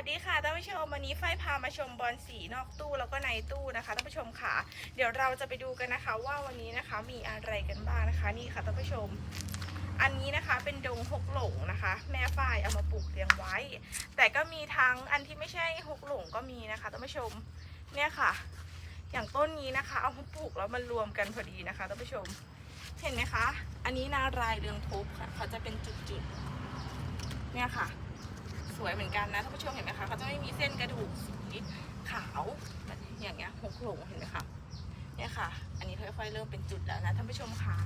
วัสดีค่ะท่านผู้ชมวันนี้ไฟพามาชมบอลสีนอกตู้แล้วก็ในตู้นะคะท่านผู้ชมค่ะ เดี๋ยวเราจะไปดูกันนะคะ ว่าวันนี้นะคะมีอะไรกันบ้างนะคะนี่ค่ะท่านผู้ชม อันนี้นะคะเป็นดงหกหลงนะคะ แม่ฝ้ายเอามาปลูกเรียงไว้ แต่ก็มีทั้งอันที่ไม่ใช่หกหลงก็มีนะคะท่านผู้ชมเนี่ยค่ะ อย่างต้นนี้นะคะ เอามาปลูกแล้วมันรวมกันพอดีนะคะท่านผู้ชม เห็นไหมคะ อันนี้นารายเรืองทบค่ะเขาจะเป็นจุดๆเนี่ยค่ะ สวยเหมือนกันนะท่านผู้ชมเห็นไหมคะเขาจะไม่มีเส้นกระดูกสีขาวอย่างเงี้ยหกโหลงเห็นไหมคะเนี่ยค่ะ อันนี้ค่อยๆเริ่มเป็นจุดแล้วนะท่านผู้ชมค่ะ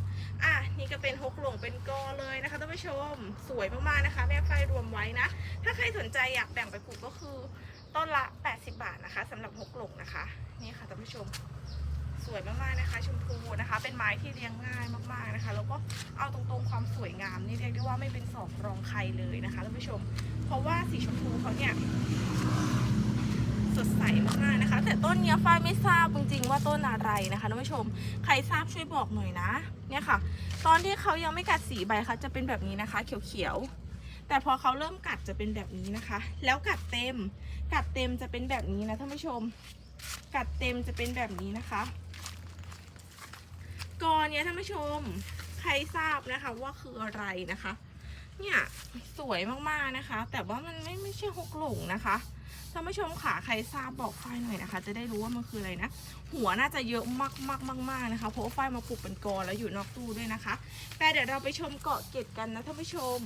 อะนี่ก็เป็นหกหลงเป็นกอเลยนะคะท่านผู้ชมสวยมากๆนะคะ แม่ไฟรวมไว้นะ ถ้าใครสนใจอยากแบ่งไปปลูกก็คือต้นละ 80 บาทนะคะสำหรับหกหลงนะคะ นี่ค่ะท่านผู้ชม สวยมากๆนะคะ ชมพูนะคะ เป็นไม้ที่เลี้ยงง่ายมากๆนะคะ แล้วก็เอาตรงๆความสวยงามนี่เรียกได้ว่าไม่เป็นสองรองใครเลยนะคะท่านผู้ชม เพราะว่าสีชมพูเขาเนี่ยสดใสมากๆนะคะ แต่ต้นเนี้ยฝ้ายไม่ทราบจริงๆว่าต้นอะไรนะคะท่านผู้ชม ใครทราบช่วยบอกหน่อยนะ เนี่ยค่ะ ตอนที่เขายังไม่กัดสีใบเขาจะเป็นแบบนี้นะคะ เขียวๆ แต่พอเขาเริ่มกัดจะเป็นแบบนี้นะคะ แล้วกัดเต็ม กัดเต็มจะเป็นแบบนี้นะท่านผู้ชม กัดเต็มจะเป็นแบบนี้นะคะ กอเนี้ยท่านผู้ชมใครทราบนะคะว่าคืออะไรนะคะ เนี่ยสวยมากๆนะคะ แต่ว่ามันไม่ไม่ใช่หกหลงนะคะท่านผู้ชมขาใครทราบบอกไฟหน่อยนะคะ จะได้รู้ว่ามันคืออะไรนะ หัวน่าจะเยอะมากมากมากมากนะคะ เพราะไฟมาปลูกเป็นกอแล้วอยู่นอกตู้ด้วยนะคะ แต่เดี๋ยวเราไปชมเกาะเก็ดกันนะท่านผู้ชม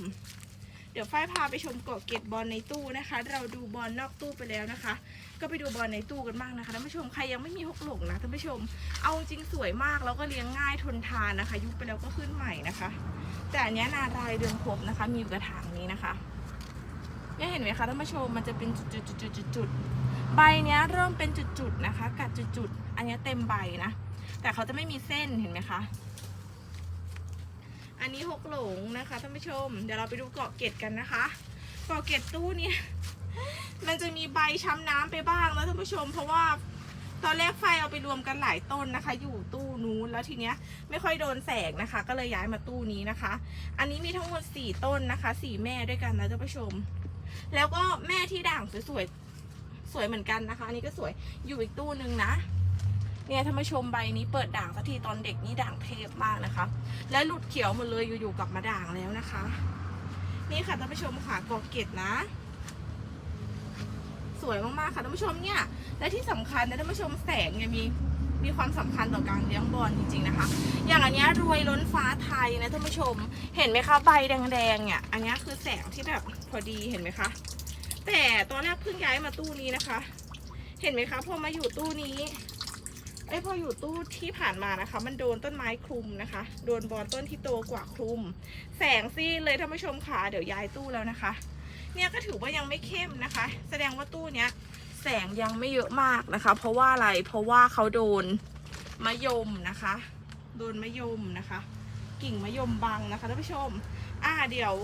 ดี๋ยวฝ้ายพาไปชมเกาะเกร็ดบอลในตู้นะคะ เราดูบอลนอกตู้ไปแล้วนะคะ ก็ไปดูบอลในตู้กันบ้างนะคะท่านผู้ชมใครยังไม่มีหกหลงนะท่านผู้ชม เอาจริงสวยมากแล้วก็เลี้ยงง่ายทนทานนะคะ ยุบไปแล้วก็ขึ้นใหม่นะคะ แต่อันนี้นารายเดือนครบนะคะ มีอยู่กระถางนี้นะคะเนี่ยเห็นไหมคะท่านผู้ชมมันจะเป็นจุดๆๆๆๆใบเนี้ยเริ่มเป็นจุดๆนะคะ กัดจุดๆอันนี้เต็มใบนะ แต่เขาจะไม่มีเส้นเห็นไหมคะ อันนี้หกหลงนะคะท่านผู้ชม เดี๋ยวเราไปดูเกาะเกร็ดกันนะคะเกาะเกร็ดตู้เนี่ยมันจะมีใบช้ำน้ำไปบ้างแล้วท่านผู้ชม เพราะว่าตอนแรกไฟเอาไปรวมกันหลายต้นนะคะ อยู่ตู้นู้นแล้วทีเนี้ยไม่ค่อยโดนแสงนะคะ ก็เลยย้ายมาตู้นี้นะคะ อันนี้มีทั้งหมดสี่ต้นนะคะสี่แม่ด้วยกันนะท่านผู้ชม แล้วก็แม่ที่ด่างสวยๆสวยเหมือนกันนะคะอันนี้ก็สวยอยู่อีกตู้นึงนะ เนี่ยท่านผู้ชมใบนี้เปิดด่างสักทีตอนเด็กนี่ด่างเทพมากนะคะ และหลุดเขียวหมดเลยอยู่ๆกลับมาด่างแล้วนะคะ นี่ค่ะท่านผู้ชมค่ะกอเกตนะ สวยมากๆค่ะท่านผู้ชมเนี่ย และที่สำคัญนะท่านผู้ชมแสงเนี่ยมีมีความสำคัญต่อการเลี้ยงบอลจริงๆนะคะ อย่างอันนี้รวยล้นฟ้าไทยนะท่านผู้ชม เห็นไหมคะใบแดงๆเนี่ย อันนี้คือแสงที่แบบพอดีเห็นไหมคะ แต่ตอนแรกเพิ่งย้ายมาตู้นี้นะคะ เห็นไหมคะพอมาอยู่ตู้นี้ ไอ้พออยู่ตู้ที่ผ่านมานะคะ มันโดนต้นไม้คลุมนะคะ โดนบอลต้นที่โตกว่าคลุม แสงซีดเลยท่านผู้ชมค่ะเดี๋ยวย้ายตู้แล้วนะคะ เนี่ยก็ถือว่ายังไม่เข้มนะคะ แสดงว่าตู้เนี้ยแสงยังไม่เยอะมากนะคะ เพราะว่าอะไรเพราะว่าเขาโดนมะยมนะคะ โดนมะยมนะคะ กิ่งมะยมบังนะคะท่านผู้ชม อ่าเดี๋ยว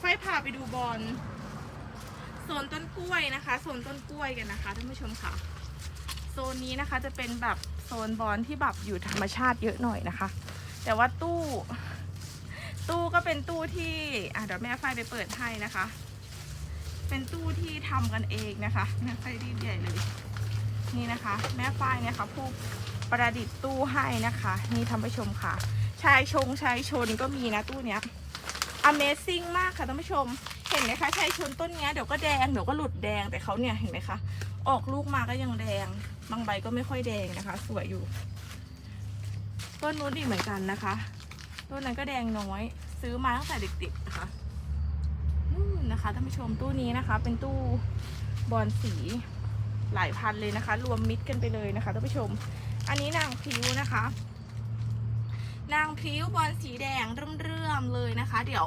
ค่อยพาไปดูบอลโซนต้นกล้วยนะคะโซนต้นกล้วยกันนะคะท่านผู้ชมค่ะ นนี้นะคะจะเป็นแบบโซนบอลที่แบบอยู่ธรรมชาติเยอะหน่อยนะคะ แต่ว่าตู้ ตู้ก็เป็นตู้ที่อะเดี๋ยวแม่ไฟไปเปิดให้นะคะ เป็นตู้ที่ทำกันเองนะคะแม่ไฟรีดใหญ่เลย นี่นะคะ แม่ฝ้ายเนี่ยค่ะผู้ประดิษฐ์ตู้ให้นะคะ นี่ทำไปชมค่ะ ชายชงชายชนก็มีนะตู้เนี้ย Amazing มากค่ะท่านผู้ชม เห็นไหมคะชายชนต้นเนี้ยเดี๋ยวก็แดงเดี๋ยวก็หลุดแดงแต่เขาเนี่ยเห็นไหมคะ ออกลูกมาก็ยังแดง บางใบก็ไม่ค่อยแดงนะคะ สวยอยู่ ต้นนู้นดีเหมือนกันนะคะ ต้นนั้นก็แดงน้อย ซื้อมาตั้งแต่เด็กๆนะคะนู่นนะคะท่านผู้ชมตู้นี้นะคะ เป็นตู้บอลสีหลายพันเลยนะคะ รวมมิดกันไปเลยนะคะท่านผู้ชม อันนี้นางพิ้วนะคะ นางพิ้วบอลสีแดงเรื่อมๆเลยนะคะ เดี๋ยว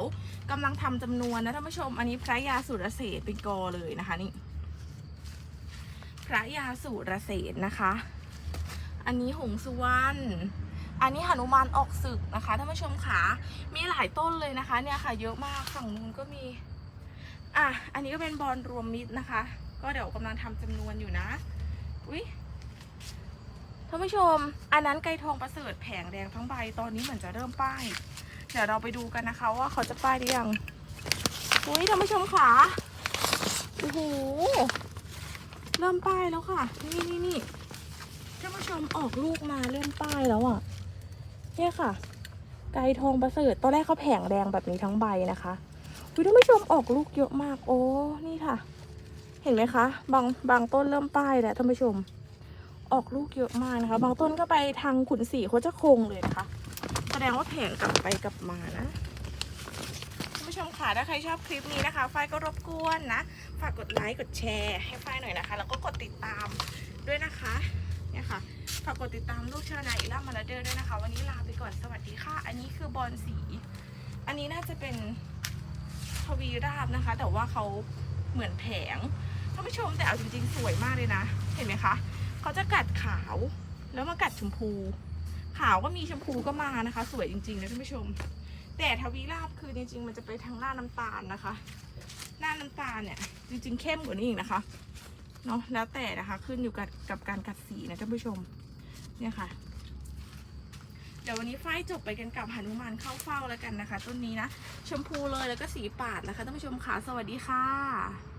กำลังทำจำนวนนะท่านผู้ชม อันนี้พระยาสุรเศรษฐ์เป็นกอเลยนะคะนี่ พระยาสุรเศรษฐ์นะคะ อันนี้หงสุวรรณอันนี้หนุมานออกศึกนะคะท่านผู้ชมค่ะมีหลายต้นเลยนะคะ เนี่ยค่ะ เยอะมากฝั่งนู้นก็มี อะ อันนี้ก็เป็นบอลรวมมิตรนะคะ ก็เดี๋ยวกำลังทำจำนวนอยู่นะ อุ้ยท่านผู้ชม อันนั้นไก่ทองประเสริฐแผงแดงทั้งใบตอนนี้เหมือนจะเริ่มป้าย เดี๋ยวเราไปดูกันนะคะว่าเขาจะป้ายหรือยังอุ้ยท่านผู้ชมค่ะโอ้โห เริ่มป้ายแล้วค่ะ นี่นี่นี่ท่านผู้ชมออกลูกมาเริ่มป้ายแล้วอะ เนี่ยค่ะ ไก่ทองประเสริฐตอนแรกเขาแผงแดงแบบนี้ทั้งใบนะคะอุ๊ยท่านผู้ชมออกลูกเยอะมากโอ้นี่ค่ะ เห็นไหมคะ บางบางต้นเริ่มป้ายแล้วท่านผู้ชม ออกลูกเยอะมากนะคะ บางต้นก็ไปทางขุนศรีโคจะคงเลยนะคะ แสดงว่าแผงกลับไปกลับมานะ ผู้ชมค่ะถ้าใครชอบคลิปนี้นะคะฝ้ายก็รบกวนนะ ฝากกดไลค์กดแชร์ให้ฝ้ายหน่อยนะคะ แล้วก็กดติดตามด้วยนะคะเนี่ยค่ะฝากกดติดตามลูกชอร์นาอิล่ามาลาเดอร์ด้วยนะคะ วันนี้ลาไปก่อนสวัสดีค่ะ อันนี้คือบอลสี อันนี้น่าจะเป็นทวีราบนะคะ แต่ว่าเขาเหมือนแผงท่านผู้ชมแต่เอาจริงๆ สวยมากเลยนะ เห็นไหมคะเขาจะกัดขาวแล้วมากัดชมพู ขาวก็มีชมพูก็มานะคะ สวยจริงๆนะท่านผู้ชม แต่ทวีราบคือจริงๆ มันจะไปทางหน้าน้ำตาลนะคะ หน้าน้ำตาลเนี่ย จริง ๆ เข้มกว่านี้อีกนะคะเนาะแล้วแต่นะคะขึ้นอยู่กับกับการกัดสีนะท่านผู้ชมเนี่ยค่ะ เดี๋ยววันนี้ไฟจบไปกันกับหนุมานเข้าเฝ้าแล้วกันนะคะ ต้นนี้นะชมพูเลยแล้วก็สีปาดนะคะท่านผู้ชมค่ะสวัสดีค่ะ